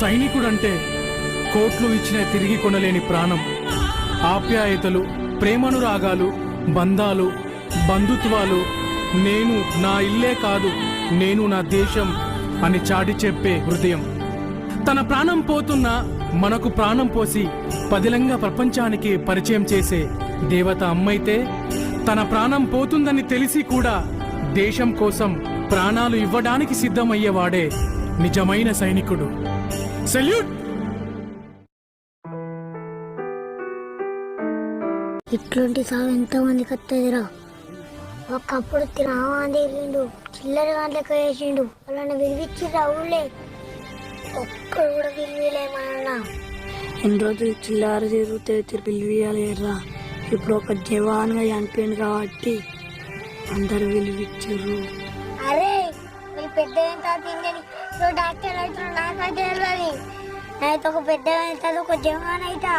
సైనికుడంటే కోట్లు ఇచ్చిన తిరిగి కొనలేని ప్రాణం. ఆప్యాయతలు ప్రేమనురాగాలు బంధాలు బంధుత్వాలు నేను నా ఇల్లే కాదు నేను నా దేశం అని చాటి చెప్పే హృదయం. తన ప్రాణం పోతున్నా మనకు ప్రాణం పోసి పదిలంగా ప్రపంచానికి పరిచయం చేసే దేవత అమ్మైతే తన ప్రాణం పోతుందని తెలిసి కూడా దేశం కోసం ప్రాణాలు ఇవ్వడానికి సిద్ధమయ్యేవాడే నిజమైన సైనికుడు. సెల్యూట్ ఇట్లాంటి సాగు ఎంతమందికి వస్తుందిరా ఒకప్పుడు తినవాంది తిరిగిండు చిల్లర గంటలకు వేసిండు వాళ్ళని విరివిచ్చి ఊళ్ళే. ఒక్కడు కూడా విరివిలేమన్నా ఎన్ని రోజులు చిల్లర తిరిగితే పిలిపియాలేరా ఇప్పుడు ఒక జవాన్గా చనిపోయింది కాబట్టి అందరు విలువిచ్చారు పెద్ద ఎంత తిందని డాక్టర్ అవుతున్నారు నాకైతే తెలియదు. అయితే ఒక పెద్ద అవుతుంది ఒక జవాన్ అవుతా